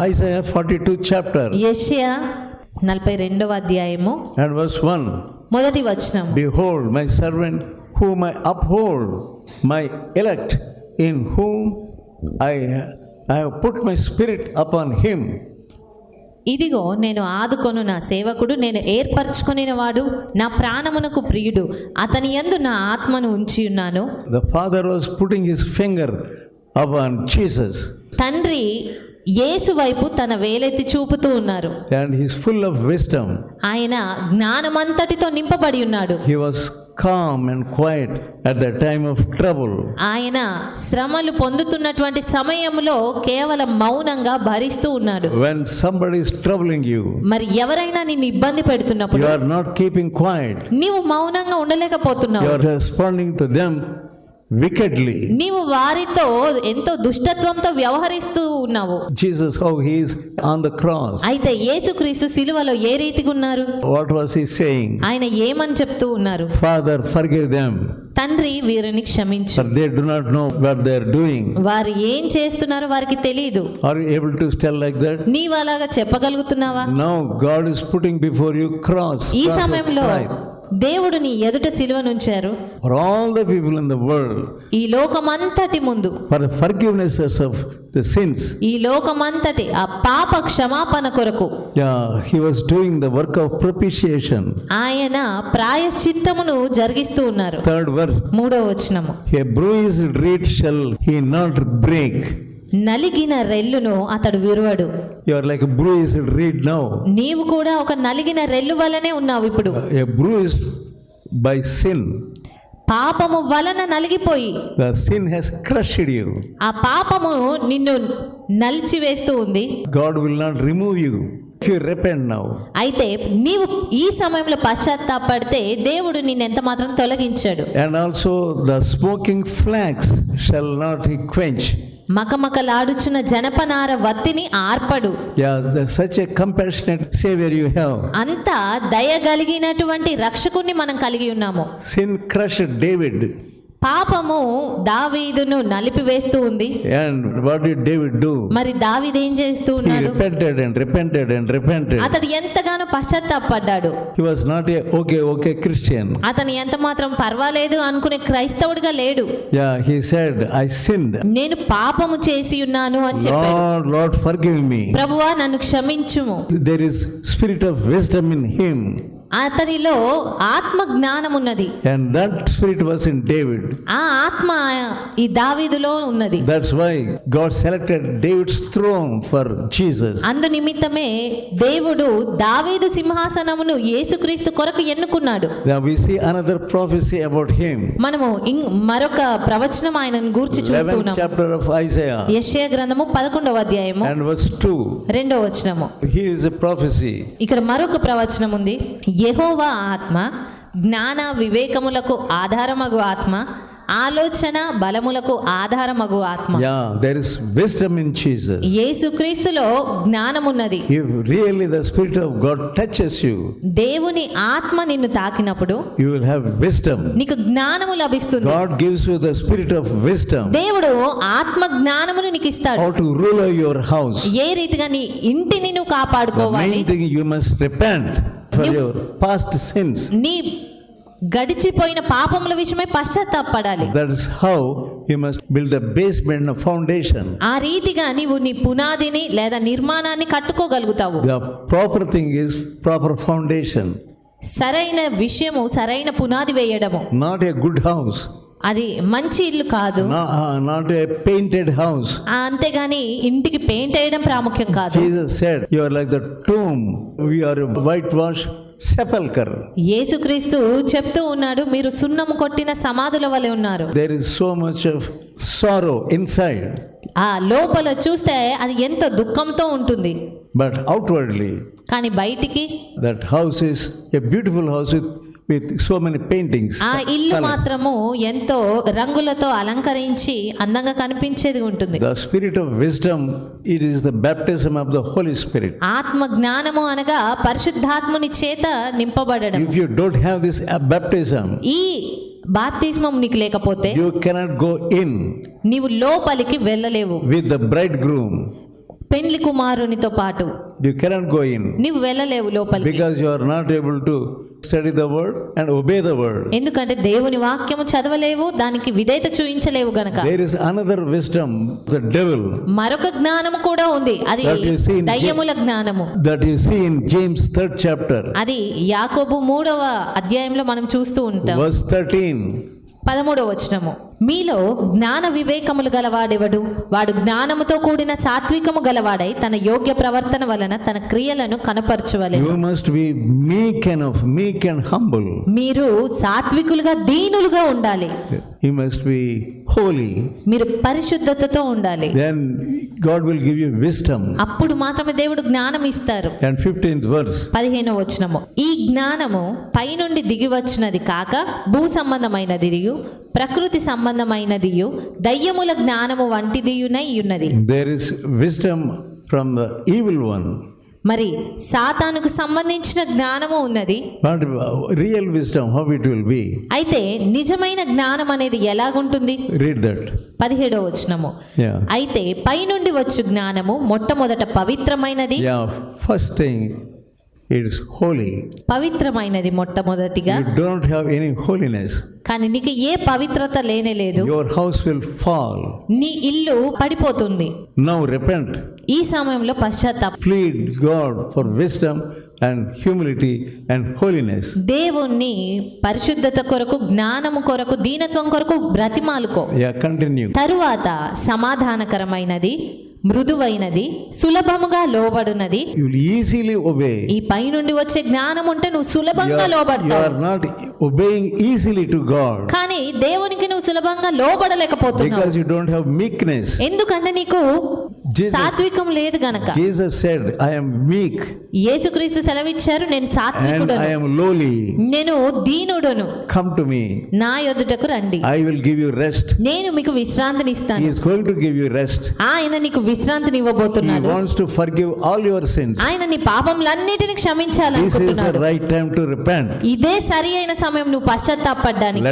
Isaiah 42 chapter యెషయా నలభై రెండవ అధ్యాయము and verse 1. మొదటి వచనం Behold, my servant whom I uphold, my elect, in whom I, I have put my spirit upon him. ఇదిగో నేను ఆదుకొను నా సేవకుడు నేను ఏర్పరచుకొనిన వాడు నా ప్రాణమునకు ప్రియుడు అతని యందు నా ఆత్మను ఉంచి ఉన్నాను The father was putting his finger upon Jesus తండ్రి యేసు వైపు తన వేలెత్తి చూపుతూ ఉన్నారు and he's full of wisdom. ఆయన జ్ఞానమంతటితో నింపబడి ఉన్నాడు He was calm and quiet at the time of trouble. ఆయన శ్రమలు పొందుతున్నటువంటి సమయంలో కేవలం మౌనంగా భరిస్తూ ఉన్నాడు When somebody is troubling you, మరి ఎవరైనా నిన్ను ఇబ్బంది పెడుతున్నప్పుడు you are not keeping quiet. నీవు మౌనంగా ఉండలేకపోతున్నావు You are responding to them వికెట్లీ నీవు వారితో ఎంతో దుష్టత్వంతో వ్యవహరిస్తూ ఉన్నావు. Jesus how he's on the cross అయితే యేసుక్రీస్తు సిలువలో ఏ రీతిగా ఉన్నారు? వాట్ వాస్ హీ సేయింగ్ ఆయన ఏమని చెప్తూ ఉన్నారు? ఫాదర్ ఫర్గివ్ దెం తండ్రి వీరిని క్షమించు. They do not know doing వారు ఏం చేస్తున్నారో వారికి తెలియదు are able to tell like that నీ అలాగా చెప్పగలుగుతున్నావా? Now God is putting before you cross ఈ సమయంలో దేవుడిని ఎదుట సిలువ నుంచారు. All the people in the world ఈ లోకమంతటి ముందు. ఫర్ ఆఫ్ ద సిన్స్ ఈ లోకమంతటి ఆ పాప క్షమాపణ కొరకు. He was doing the work of propitiation ఆయన ప్రాయశ్చిత్తమును జరిగిస్తూ ఉన్నారు. థర్డ్ వర్స్ మూడో వచనము. He bruise reed shall he break నలిగిన రెల్లును అతడు విరువడు. You're like bruise reed now నీవు కూడా ఒక నలిగిన రెల్లు వలనే ఉన్నావు ఇప్పుడు. ఎ బ్రూస్ బై సిన్ పాపము వలన నలిగిపోయి. The sin has crushed you ఆ పాపము నిన్ను నలిచివేస్తూ ఉంది. God will not remove you అయితే నీవు ఈ సమయంలో పశ్చాత్తాపడితే దేవుడు నిన్ను ఎంత మాత్రం తొలగించాడు. And also the smoking flax shall not quench మకమకలాడుచున్న జనపనార వత్తిని ఆర్పడు. Such a compassionate saviour you have అంత దయ కలిగినటువంటి రక్షకుణ్ణి మనం కలిగి ఉన్నాము. సిన్ క్రష్ డేవిడ్ పాపము దావీదును నలిపివేస్తూ ఉంది. And what did David do మరి దావీదు ఏం చేస్తూ ఉన్నాడు? అండ్ రిపెంటెడ్ అండ్ రిపెంటెడ్ అతడు ఎంతగానో పశ్చాత్తాపడ్డాడు. He not a okay okay Christian అతను ఎంత మాత్రం పర్వాలేదు అనుకునే క్రైస్తవుడిగా లేడు. Yeah he said I sinned నేను పాపము చేసి ఉన్నాను అని చెప్పాడు. లార్డ్ ఫర్గివ్ మీ ప్రభువా నన్ను క్షమించుము. There is spirit of wisdom in him అతనిలో ఆత్మ జ్ఞానం ఉన్నది అండ్ దట్ స్పిరిట్ వాస్ ఆ ఆత్మ ఈ దావీదులో ఉన్నది. That's why God selected David's throne for Jesus అందు నిమిత్తమే దేవుడు దావీదు సింహాసనమును యేసుక్రీస్తు కొరకు ఎన్నుకున్నాడు. We see another prophecy about him మనము మరొక ప్రవచనం ఆయనను గురించి చూస్తున్నాం చాప్టర్ గ్రంథము 11వ అధ్యాయము అండ్ వర్స్ 2 రెండో వచనము. హి ప్రొఫెసీ ఇక్కడ మరొక ప్రవచనం ఉంది యహోవా ఆత్మ జ్ఞాన వివేకములకు ఆధారమగు ఆత్మ ఆలోచన బలములకు ఆధారమగు ఆత్మ. యా దేర్ ఇన్ జీసస్ యేసుక్రీస్తులో జ్ఞానం you really the spirit of God touches you దేవుని ఆత్మ నిన్ను తాకినప్పుడు యు విల్ హావ్ నీకు జ్ఞానము లభిస్తుంది. God gives the spirit of wisdom దేవుడు ఆత్మ జ్ఞానమును నీకు ఇస్తాడు టు రూల్ యువర్ హౌస్ ఏ రీతిగా నీ ఇంటిని నువ్వు కాపాడుకోవాలి? You must repent for You- your past sins. నీ గడిచిపోయిన పాపముల విషయమై పశ్చాత్తాపడాలి That is how you must build the basement and foundation. ఆ రీతిగా నీవు నీ పునాదిని లేదా నిర్మాణాన్ని కట్టుకోగలుగుతావు The proper thing is proper foundation, సరైన విషయము సరైన పునాది వేయడము not a good house, అది మంచి ఇల్లు కాదు. నాట్ ఏ పెయింటెడ్ హౌస్ అంతేగాని ఇంటికి పెయింట్ చేయడం ప్రాముఖ్యం కాదు. Jesus said you are like the tomb we are white wash sepulchre యేసుక్రీస్తు చెప్తూ ఉన్నాడు మీరు సున్నము కొట్టిన సమాధుల వలె ఉన్నారు. There is so much of inside ఆ లోపల చూస్తే అది ఎంత దుఃఖంతో ఉంటుంది. బట్ అవుట్వర్డ్లీ కానీ బయటికి that house is beautiful house with with so many paintings ఆ ఇల్లు మాత్రము ఎంతో రంగులతో అలంకరించి అందంగా కనిపించేది ఉంటుంది. The spirit of wisdom it is the baptism of the Holy Spirit ఆత్మ జ్ఞానము అనగా పరిశుద్ధాత్ముని చేత నింపబడడం. If you don't have this baptism ఈ బాప్తిస్మం నీకు లేకపోతే యు కెనాట్ గో ఇన్ నీవు లోపలికి వెళ్ళలేవు. విత్ ద బ్రైడ్ గ్రూమ్ పెండ్లి కుమారునితో పాటు యు కెన్ గో ఇన్ వెళ్ళలేవు లోపల because you are not able to study the word and obey the word ఎందుకంటే దేవుని వాక్యము చదవలేవు దానికి విధేయత చూపించలేవు గనక. There another wisdom the devil మరొక జ్ఞానము కూడా ఉంది. అది దయ్యముల జ్ఞానము. That you see James 3rd chapter అది యాకోబు మూడవ అధ్యాయంలో మనం చూస్తూ ఉంటాం. వర్స్ పదమూడవ వచనము. మీలో జ్ఞాన వివేకములు గలవాడెవడు? వాడు జ్ఞానముతో కూడిన సాత్వికము గలవాడై తన యోగ్య ప్రవర్తన వలన తన క్రియలను కనపరచువలే You must be meek enough, meek and humble. మీరు సాత్వికులుగా దీనులుగా ఉండాలి. Must be holy. మీరు పరిశుద్ధతతో ఉండాలి Then God will give you wisdom. అప్పుడు మాత్రమే దేవుడు జ్ఞానం ఇస్తారు And 15th verse. పదిహేనవ వచనము ఈ జ్ఞానము పైనుండి దిగి వచ్చినది కాక భూ సంబంధమైనదియు ప్రకృతి సంబంధమైనదియు దయ్యముల జ్ఞానము వంటిదియునై ఉన్నది There is wisdom from the evil one. మరి సాతానుకు సంబంధించిన జ్ఞానము ఉన్నది real wisdom, how it will be. అయితే నిజమైన జ్ఞానం అనేది ఎలాగుంటుంది Read that. పదిహేడవ వచనము. అయితే పైనుండి వచ్చు జ్ఞానము మొట్టమొదట పవిత్రమైనది Yeah, first is holy. పవిత్రమైనది మొట్టమొదటిగా You don't have any holiness. కానీ నీకు ఏ పవిత్రత లేనే లేదు Your house will fall. నీ ఇల్లు పడిపోతుంది Now repent. ఈ సమయంలో పశ్చాత్తాప Plead God for wisdom and humility and holiness. దేవుణ్ణి పరిశుద్ధత కొరకు జ్ఞానము కొరకు దీనత్వం కొరకు బ్రతిమాలుకో Yeah, continue. తరువాత సమాధానకరమైనది మృదువైనది సులభముగా లోబడినది. ఈ పై నుండి వచ్చే జ్ఞానం ఉంటే నువ్వు సులభంగా లోబడతావు. కానీ దేవునికి నువ్వు సులభంగా లోబడలేకపోతున్నావు. ఎందుకంటే నీకు సాత్వికం లేదు గనక. జీసస్ సెడ్ ఐ యామ్ మీక్ యేసుక్రీస్తు సెలవిచ్చారు నేను సాత్వికుడను. ఐ యామ్ లోలీ నేను దీనుడను. కమ్ టు మీ నా యొద్దటకు రండి. I will give you rest నేను మీకు విశ్రాంతిని ఇస్తాను he is going to give you rest ఆయన నీకు విశ్రాంతిని ఇవ్వబోతున్నాడు he wants to forgive all your sins ఆయన నీ పాపములన్నిటిని క్షమించాలనుకుంటున్నాడు. This is the right time to repent ఇదే సరియైన సమయం నువ్వు పశ్చాత్తాపపడడానికి